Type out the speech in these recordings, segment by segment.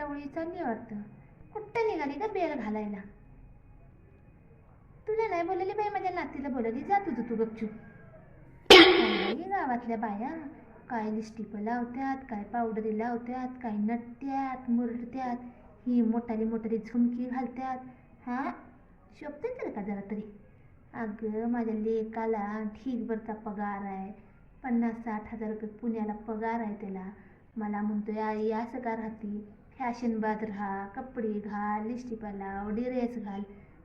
टवळी चालली कुठं निघाली का बेल घालायला? तुला नाही बोलली बाई माझ्या नातीला बोलली जा तुझं तू गपचूप. गावातल्या बाया. काय लिस्टिप लावत्यात काय पावडरी लावत्यात काय नटत्यात मुरटत्यात ही मोठाली मोठाली झुमकी घालत्यात. हा? शोभते तर का जरा तरी? अगं माझ्या लेकाला ठीकभरचा पगार आहे. पन्नास साठ हजार रुपये पुण्याला पगार आहे त्याला. मला म्हणतोय आई असं का राहती? फॅशनबाज राहा कपडे घाल लिस्टिपा लाव ड्रेस घाल.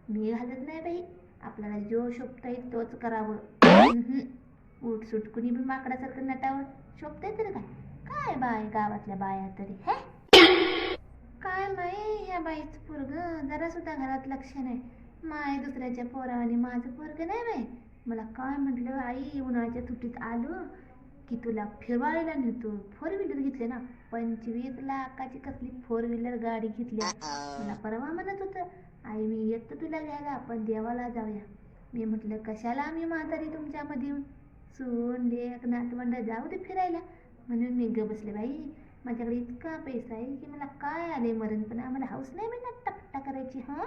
मी घालत नाही बाई. आपल्याला जो शोभता येईल तोच करावं. उम्हम. उठसूट कुणी बी माकडासारखं नटावं शोभतंय तर काय? काय बाय गावातल्या बाया तरी हे? काय माई ह्या बाईचं पोरग? जरा सुद्धा घरात लक्ष नाही. माय दुसऱ्याच्या पोरावानी माझं पोरग नाही बाई. मला काय म्हटलं? आई उन्हाळ्याच्या सुट्टीत आलो. की तुला फिरवायला नेतो. फोर व्हीलर घेतले ना? पंचवीस लाखाची कसली फोर व्हीलर गाडी घेतली. मला परवा म्हणत होतं आई मी येतो तुला घ्यायला आपण देवाला जाऊया. मी म्हटलं कशाला आम्ही म्हातारी तुमच्यामध्ये? येऊन सून लेक नातवंड जाऊ दे फिरायला. म्हणून मी ग बसले बाई माझ्याकडे इतका पैसा आहे की मला काय आले मरण? पण आम्हाला हाऊस नाही मिळणार टपटा करायची हां?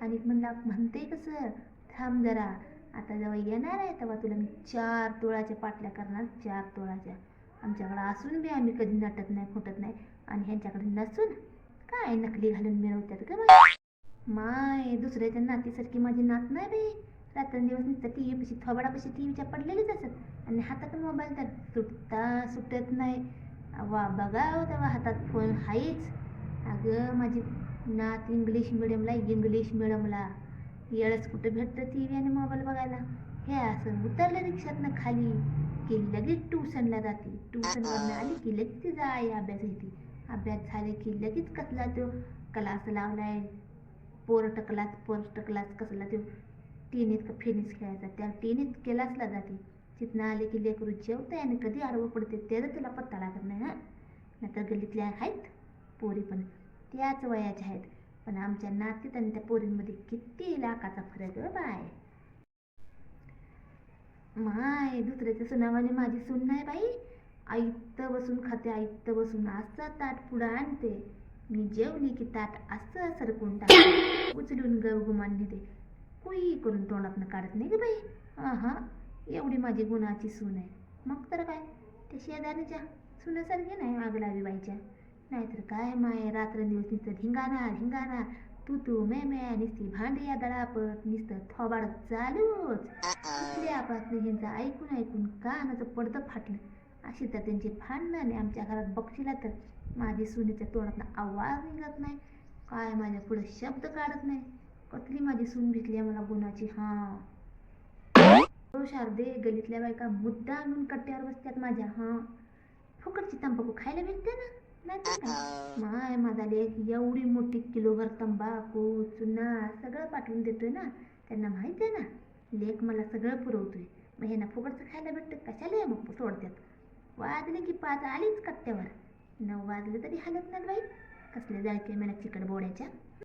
आणि म्हणला म्हणते कसं थांब जरा आता जेव्हा येणार आहे तेव्हा तुला मी चार तोळाच्या पाटल्या करणार चार तोळाच्या. आमच्याकडं असून बी आम्ही कधी नटत नाही फुटत नाही. आणि ह्यांच्याकडे नसून काय नकली घालून मिरवतात का माय दुसऱ्याच्या नातीसारखी माझी नात नाही बाई. रात्रंदिवस नुसतं टी व्ही पशी थोबाडापाशी टी व्हीच्या पडलेलीच असत. आणि हातात मोबाईल तर सुटता सुटत नाही. वा बघा हो तेव्हा हातात फोन आहेच अगं माझी नात इंग्लिश मिडियमला इंग्लिश मिडियमला येळच कुठं भेटतं टी व्ही आणि मोबाईल बघायला? हे असं उतरलं रिक्षातनं खाली की लगेच ट्युशनला जाते. ट्युशनवरनं आली की लगेच तिचा आई अभ्यास घेते. अभ्यास झाले की लगेच कसला तो क्लास लावलाय? पोरट क्लास पोरट क्लास कसला तो? टेनिस का फेनिस खेळायचा. त्या टेनिस क्लासला जाते. तिथनं आले की लेकरू जेवते आणि कधी आडवं पडते त्याचा तिला पत्ता लागत नाही हां. नंतर गल्लीतल्या आहेत पोरी पण. त्याच वयाच्या आहेत. पण आमच्या नातीत आणि त्या पोरींमध्ये किती लाखाचा फरक आहे हो बाय. माय दुसऱ्याच्या सुनावाने माझी सून नाही बाई. आयत्त बसून खाते आयत्त बसून असं ताट पुढं आणते. मी जेवली की ताट असं सरकून टाक उचलून गवगुमान नेते. कुई करून तोंडातनं काढत नाही ग बाई. हा हा एवढी माझी गुणाची सून आहे. मग तर काय ते शेजारीच्या सुनासारखी नाही आग लावी बाईच्या. नाहीतर काय माय? रात्रंदिवस नुसतं धिंगाणा धिंगाणा. तू तू मे मे नुसती भांडी या दळापट नुसतं थोबाड चालूच. आपल्यापासून ह्यांचं ऐकून ऐकून कानाचं पडदं फाटलं? अशी तर त्यांची भांडणं आणि आमच्या घरात बक्षीला तर माझी सुनेच्या तोंडातनं आवाज निघत नाही. काय माझ्या पुढे शब्द काढत नाही? कसली माझी सून भेटली मला गुणाची हां. हो शारदे गलीतल्या बायका मुद्दा आणून कट्ट्यावर बसतात माझ्या. हां. फुकटची तंबाखू खायला भेटते ना? नाही माय माझा लेख एवढी मोठी किलोभर तंबाखू चुना सगळं पाठवून देतोय ना? त्यांना माहिती आहे ना? लेख मला सगळं पुरवतोय. मग ह्यांना फुकटचं खायला भेटतं? कशाला मग सोडतात वाजले की पाच आलीच कट्ट्यावर. नऊ वाजले तरी हालत नाही बाई. कसले जायचे मला चिकट बोड्याच्या